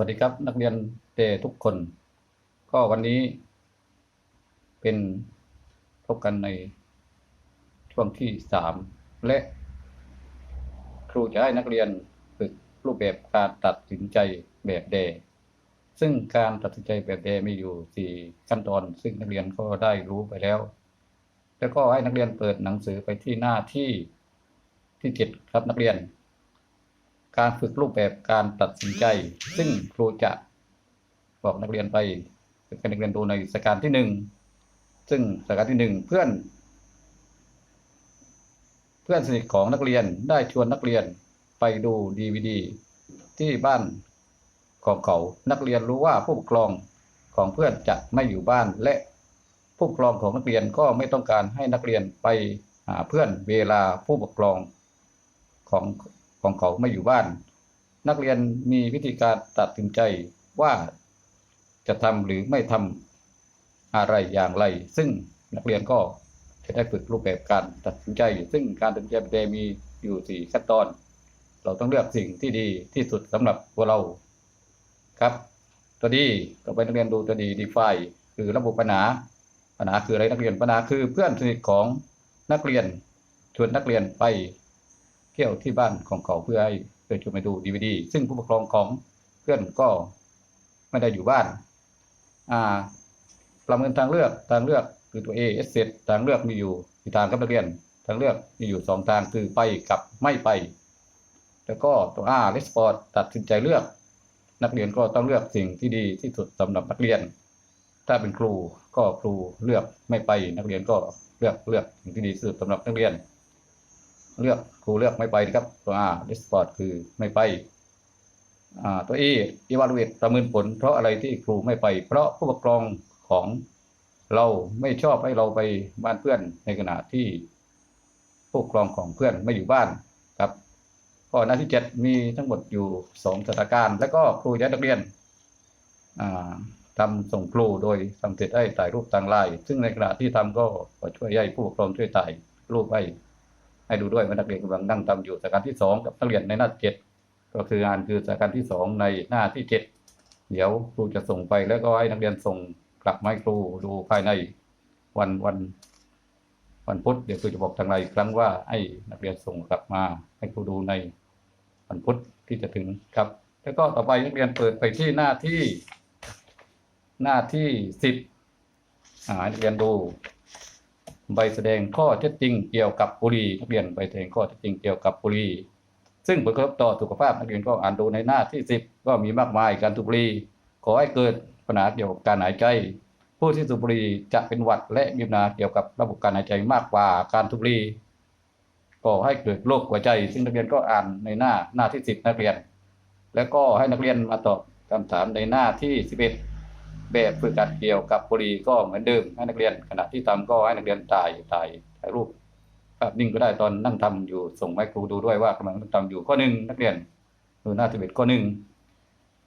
วัสดีครับนักเรียนเตทุกคน ก็วันนี้ เป็นพบกันในช่วงที่สามและครูจะให้นักเรียนฝึกรูปแบบการตัดสินใจแบบเดซึ่งการตัดสินใจแบบเดมีอยู่สี่ขั้นตอน ซึ่งนักเรียนก็ได้รู้ไปแล้ว แล้วก็ให้นักเรียนเปิดหนังสือไปที่หน้าที่ที่เจ็ดครับนักเรียน การฝึกรูปแบบการตัดสินใจ ซึ่งครูจะบอกนักเรียนไปให้นักเรียนดูในสการที่หนึ่งซึ่งสการที่หนึ่งเพื่อน เพื่อนสนิทของนักเรียนได้ชวนนักเรียนไปดูดีวดีที่บ้านของเขา นักเรียนรู้ว่าผู้ปกครองของเพื่อนจะไม่อยู่บ้านและผู้ปกครองของนักเรียนก็ไม่ต้องการให้นักเรียนไปหาเพื่อนเวลาผู้ปกครองของ ของเขาไม่อยู่บ้าน นักเรียนมีวิธีการตัดสินใจว่าจะทำหรือไม่ทำอะไรอย่างไร ซึ่งนักเรียนก็จะได้ฝึกรูปแบบการตัดสินใจ ซึ่งการตัดสินใจประเดมีอยู่สี่ขั้นตอน เราต้องเลือกสิ่งที่ดีที่สุดสำหรับพวกเราครับ ตัวดีต่อไปนักเรียนดูตัวดี define คือระบบปัญหาปัญหาคืออะไรนักเรียนปัญหาคือเพื่อนสนิทของนักเรียนชวนนักเรียนไป ที่ยวที่บ้านของเขาเพื่อให้เพื่อชวนไปดูดีวดีซึ่งผู้ปกครองของเพื่อนก็ไม่ได้อยู่บ้าน อ่า ประเมินทางเลือกทางเลือกคือตัว A S เซทางเลือกมีอยู่กี่ทางครับนักเรียน ทางเลือกมีอยู่สองทางคือไปกับไม่ไป แล้วก็ตัว R Response ตัดสินใจเลือก นักเรียนก็ต้องเลือกสิ่งที่ดีที่สุดสำหรับนักเรียน ถ้าเป็นครูก็ครูเลือกไม่ไป นักเรียนก็เลือกเลือกสิ่งที่ดีที่สุดสำหรับนักเรียน เลือกครูเลือกไม่ไปนะครับ ตัว R Response คือไม่ไปตัว E evaluate ประเมินผล เพราะอะไรที่ครูไม่ไป เพราะผู้ปกครองของเราไม่ชอบให้เราไปบ้านเพื่อนในขณะที่ผู้ปกครองของเพื่อนไม่อยู่บ้านครับก็หน้าที่เจ็ดมีทั้งหมดอยู่สองสถานการณ์ แล้วก็ครูย้ายนักเรียนอ่าทำส่งครูโดยทำเสร็จให้ถ่ายรูปทางไลน์ซึ่งในขณะที่ทำก็ก็ช่วยให้ผู้ปกครองช่วยถ่ายรูปไว้ ให้ดูด้วยว่านักเรียนกำลังนั่งทำอยู่สถานการที่สองกับนักเรียนในหน้าเจ็ดก็คืองานคือสถานการที่สองในหน้าที่เจ็ดเดี๋ยวครูจะส่งไปแล้วก็ให้นักเรียนส่งกลับมาให้ครูดูภายในวันวันวันพุธเดี๋ยวครูจะบอกทางไลน์อีกครั้งว่าให้นักเรียนส่งกลับมาให้ครูดูในวันพุธที่จะถึงครับ แล้วก็ต่อไปนักเรียนเปิดไปที่หน้าที่หน้าที่สิบอ่าให้นักเรียนดู ใบแสดงข้อเท็จจริงเกี่ยวกับบุหรี่นักเรียนใบแสดงข้อเท็จจริงเกี่ยวกับบุหรี่ซึ่งผลกระทบต่อสุขภาพนักเรียนก็อ่านดูในหน้าที่สิบก็มีมากมายการสูบบุหรี่ขอให้เกิดปัญหาเกี่ยวกับการหายใจ ผู้ที่สูบบุหรี่จะเป็นหวัดและมีปัญหาเกี่ยวกับระบบการหายใจมากกว่าการสูบบุหรี่ก่อให้เกิดโรคหัวใจ ซึ่งนักเรียนก็อ่านในหน้าหน้าที่สิบนักเรียน แล้วก็ให้นักเรียนมาตอบคำถามในหน้าที่สิบ แบบฝึกหัดเกี่ยวกับบุหรี่ก็เหมือนเดิมให้นักเรียน ขณะที่ทำก็ให้นักเรียนถ่ายถ่ายถ่ายรูปภาพนิ่งก็ได้ตอนนั่งทำอยู่ส่งให้ครูดูด้วยว่ากำลังนั่งทำอยู่ข้อหนึ่งนักเรียนดูหน้าสิบเอ็ดข้อหนึ่ง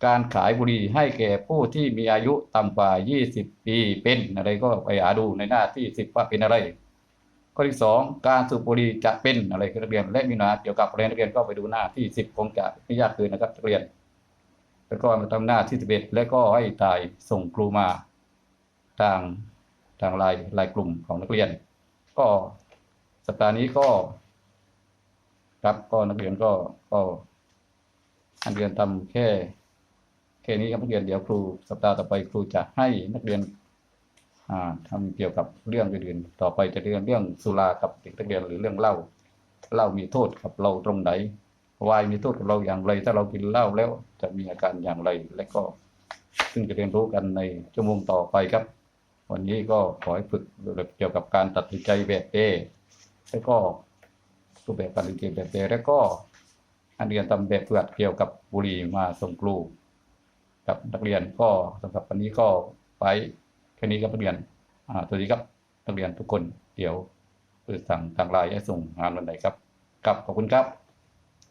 การขายบุหรี่ให้แก่ผู้ที่มีอายุต่ำกว่า 20 ปีเป็นอะไรก็ไปหาดูในหน้าที่สิบว่าเป็นอะไร ข้อที่สองการสูบบุหรี่จะเป็นอะไรนักเรียนและมีปัญหาเกี่ยวกับอะไรนักเรียนก็ไปดูหน้าที่สิบคงจะไม่ยากเกินนะครับนักเรียน แล้วก็มาทำหน้าที่สิบเอ็ดแล้วก็ให้ถ่ายส่งครูมาทางทางลน์ไลน์กลุ่มของนักเรียน ก็สัปดาห์นี้ก็ครับก็นักเรียนก็ก็นักเรียนทำแค่แค่นี้ครับนักเรียนเดี๋ยวครูสัปดาห์ต่อไปครูจะให้นักเรียนอ่าทำเกี่ยวกับเรื่องอื่นๆต่อไปจะเรียนเรื่องสุรากับเด็กนักเรียนหรือเรื่องเหล้าเหล้ามีโทษกับเราตรงไหน วายมีโทษกับเราอย่างไร ถ้าเรากินเหล้าแล้วจะมีอาการอย่างไร และก็ ซึ่งจะเรียนรู้กันในชั่วโมงต่อไปครับ วันนี้ก็ขอให้ฝึกเกี่ยวกับการตัดสินใจแบบเอแล้วก็รูปแบบการเรียนเกมแบบเดแล้วก็อันเรียนทำแบบเพื่อเกี่ยวกับบุหรี่มาส่งครูกับนักเรียนก็สำหรับวันนี้ก็ไปแค่นี้ครับนักเรียนอ่าสวัสดีครับนักเรียนทุกคนเดี๋ยวสั่งทางไลน์ให้ส่งงานวันไหนครับครับขอบคุณครับ